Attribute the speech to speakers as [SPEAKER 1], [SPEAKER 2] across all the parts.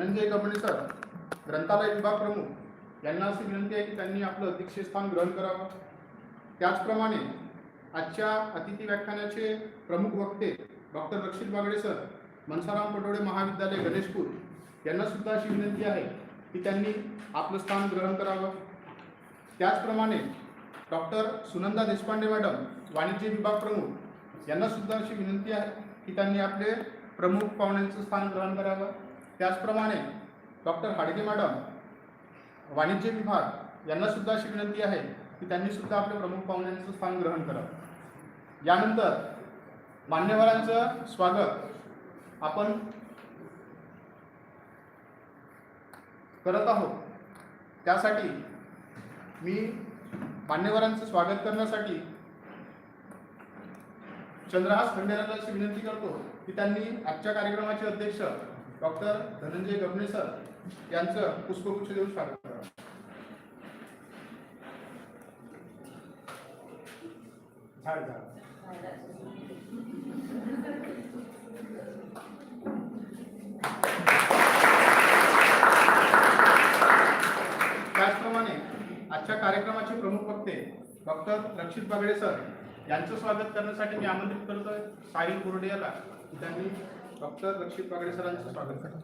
[SPEAKER 1] Dhananjay गबणे sir ग्रंथालय विभाग प्रमुख यांना अशी विनंती आहे की त्यांनी आपलं दीक्षेस्थान ग्रहण करावं. त्याचप्रमाणे आजच्या अतिथी व्याख्यानाचे प्रमुख वक्ते डॉक्टर रक्षित बागडे सर मनसाराम पटोळे महाविद्यालय गणेशपूर यांना सुद्धा अशी विनंती आहे की त्यांनी आपलं स्थान ग्रहण करावं. त्याचप्रमाणे डॉक्टर सुनंदा देशपांडे मॅडम वाणिज्य विभाग प्रमुख यांना सुद्धा अशी विनंती आहे की त्यांनी आपले प्रमुख पाहुण्यांचं स्थान ग्रहण करावं. त्याचप्रमाणे डॉक्टर हाडगे मॅडम वाणिज्य विभाग यांना सुद्धा अशी विनंती आहे की त्यांनी सुद्धा आपल्या प्रमुख पाहुण्यांचं स्थान ग्रहण करावं. यानंतर मान्यवरांचं स्वागत आपण करत आहोत. त्यासाठी मी मान्यवरांचं स्वागत करण्यासाठी चंद्रहास खंडेराला अशी विनंती करतो की त्यांनी आजच्या कार्यक्रमाचे अध्यक्ष डॉक्टर धनंजय गबणे सर यांचं पुष्पगुच्छ देऊन स्वागत करावं झाड त्याचप्रमाणे आजच्या कार्यक्रमाचे प्रमुख वक्ते डॉक्टर रक्षित बागडे सर यांचं स्वागत करण्यासाठी मी आमंत्रित करतोय. साहिल बोर्डे याला त्यांनी डॉक्टर रक्षित बागडे सरांचं स्वागत. करा.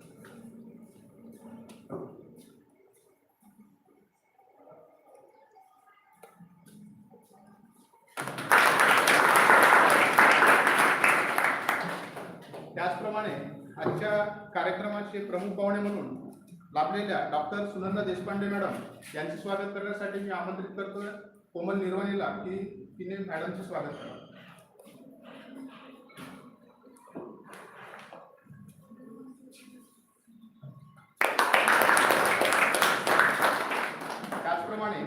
[SPEAKER 1] त्याचप्रमाणे आजच्या कार्यक्रमाचे प्रमुख पाहुणे म्हणून लाभलेल्या डॉक्टर सुनंदा देशपांडे मॅडम यांचे स्वागत करण्यासाठी मी आमंत्रित करतोय. कोमल निर्वाणीला की तिने मॅडमचे स्वागत करावं त्याचप्रमाणे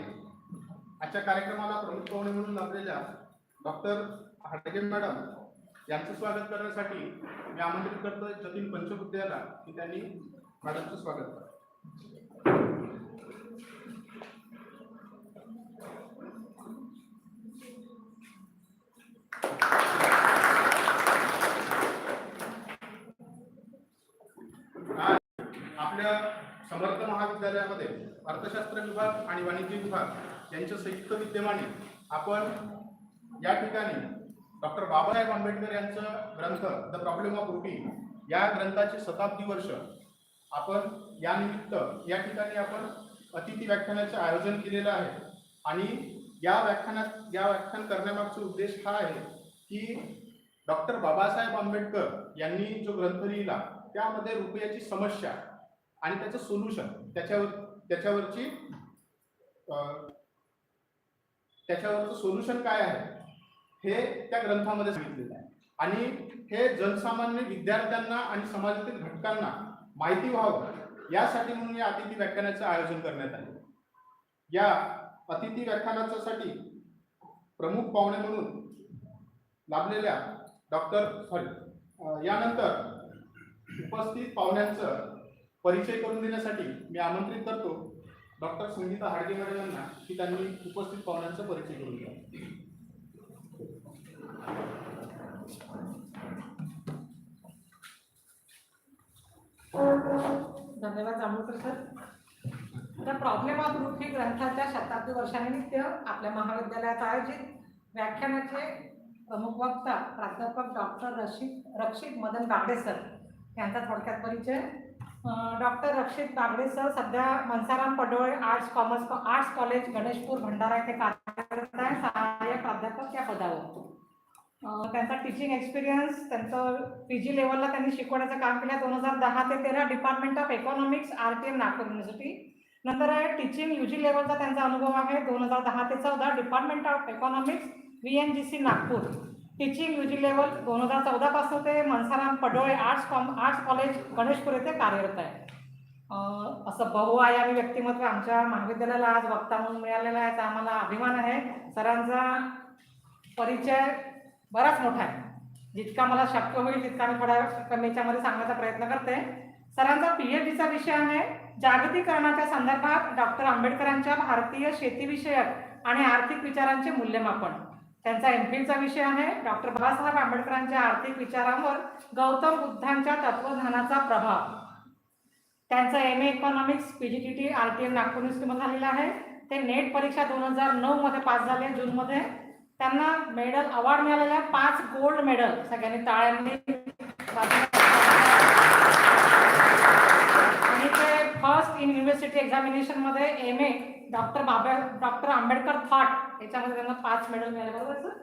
[SPEAKER 1] आजच्या कार्यक्रमाला प्रमुख पाहुणे म्हणून लाभलेल्या डॉक्टर हाडगे मॅडम यांचं स्वागत करण्यासाठी मी आमंत्रित करतोय जतीन पंचबुद्धेला की त्यांनी मॅडमचं स्वागत करा आज आपल्या समर्थ महाविद्यालयामध्ये अर्थशास्त्र विभाग आणि वाणिज्य विभाग यांच्या संयुक्त विद्यमाने आपण या ठिकाणी डॉक्टर बाबासाहेब आंबेडकर यांचं ग्रंथ द प्रॉब्लेम ऑफ रुटीन या ग्रंथाचे शताब्दी वर्ष आपण यानिमित्त या ठिकाणी आपण अतिथी व्याख्यानाचे आयोजन केलेलं आहे. आणि या व्याख्यानात या व्याख्यान करण्यामागचा उद्देश हा आहे की डॉक्टर बाबासाहेब आंबेडकर यांनी जो ग्रंथ लिहिला त्यामध्ये रुपयाची समस्या आणि त्याचं सोल्युशन त्याच्यावर त्याच्यावरची त्याच्यावरचं सोल्युशन काय आहे? हे त्या ग्रंथामध्ये सांगितलेलं आहे. आणि हे जनसामान्य विद्यार्थ्यांना आणि समाजातील घटकांना माहिती व्हावं. यासाठी म्हणून या अतिथी व्याख्यानाचं आयोजन करण्यात आले. या अतिथी व्याख्यानाच्यासाठी प्रमुख पाहुणे म्हणून लाभलेल्या डॉक्टर सॉरी यानंतर उपस्थित पाहुण्यांचं परिचय करून देण्यासाठी मी आमंत्रित करतो डॉक्टर संगीता हाडगे मॅडम यांना की त्यांनी उपस्थित पाहुण्यांचा परिचय करून द्या.
[SPEAKER 2] धन्यवाद Jambhulkar sir. The problem of group ही ग्रंथाच्या शताब्दी वर्षानिमित्त आपल्या महाविद्यालयात आयोजित व्याख्यानाचे प्रमुख वक्ता प्राध्यापक डॉक्टर रशीद रक्षित मदन बागडे सर यांचा थोडक्यात परिचय. डॉक्टर रक्षित बागडे सर सध्या Mansaram Padole arts commerce arts college Ganeshpur Bhandara येथे कार्यरत आहे. सहाय्यक प्राध्यापक या पदावर. त्यांचा टीचिंग एक्सपिरियन्स त्यांचं पी जी लेवलला त्यांनी शिकवण्याचं काम केलं. दोन हजार दहा ते तेरा department of economics R T M Nagpur university नंतर आहे टीचिंग यू जी लेवलचा त्यांचा अनुभव आहे. दोन हजार दहा ते चौदा department of economics V N G C Nagpur. Teaching U G level दोन हजार चौदापासून ते Mansaram Padole arts com arts college Ganeshpur येथे कार्यरत आहे. असं बहुआयामी व्यक्तिमत्व आमच्या महाविद्यालयाला आज वक्ता म्हणून मिळालेलं आहे याचा आम्हाला अभिमान आहे. सरांचा परिचय बराच मोठा आहे. जितका मला शक्य होईल तितका मी थोड्या कमीच्यामध्ये सांगण्याचा प्रयत्न करते. सरांचा पीएच डीचा विषय आहे जागतिकरणाच्या संदर्भात डॉक्टर आंबेडकरांच्या भारतीय शेतीविषयक आणि आर्थिक विचारांचे मूल्यमापन. त्यांचा एम विषय आहे. डॉक्टर बाबासाहेब आंबेडकरांच्या आर्थिक विचारांवर गौतम बुद्धांच्या तत्वज्ञानाचा प्रभाव. त्यांचं M A economics P G T T R T M Nagpur युनिव्हर्सिटीमध्ये झालेलं आहे. ते नेट परीक्षा दोन हजार नऊ मध्ये पास झाले जूनमध्ये त्यांना मेडल अवॉर्ड मिळालेला आहे पाच गोल्ड मेडल सगळ्यांनी टाळ्यांनी आणि ते first in university एक्झामिनेशनमध्ये M A doctor Baba doctor Ambedkar thought याच्यामध्ये त्यांना पाच मेडल मिळाले बरोबर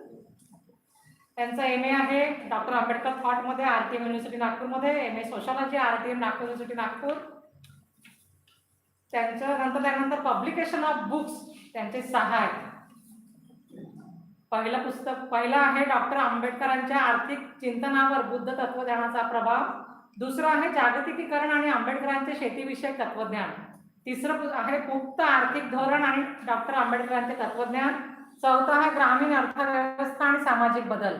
[SPEAKER 2] त्यांचं एम ए आहे डॉक्टर आंबेडकर थॉटमध्ये आर टी एम युनिव्हर्सिटी नागपूरमध्ये M A sociology R T M Nagpur university Nagpur. त्यांचं नंतर त्यानंतर पब्लिकेशन ऑफ बुक्स त्यांचे सहा आहेत. पहिलं पुस्तक पहिलं आहे डॉक्टर आंबेडकरांच्या आर्थिक चिंतनावर बुद्ध तत्वज्ञानाचा प्रभाव. दुसरं आहे जागतिकीकरण आणि आंबेडकरांचे शेतीविषयक तत्वज्ञान तिसरं आहे मुक्त आर्थिक धोरण आणि डॉक्टर आंबेडकरांचे तत्वज्ञान चौथा आहे ग्रामीण अर्थव्यवस्था आणि सामाजिक बदल.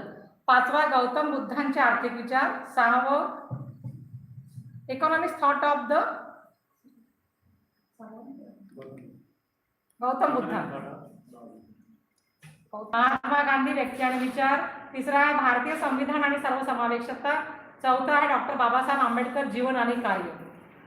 [SPEAKER 2] पाचवा गौतम बुद्धांचे आर्थिक विचार. सहावं economics thought of the Gautam Buddha. Mahatma Gandhi व्यक्ती आणि विचार. तिसरा आहे भारतीय संविधान आणि सर्वसमावेशकता. चौथा आहे डॉक्टर बाबासाहेब आंबेडकर जीवन आणि कार्य.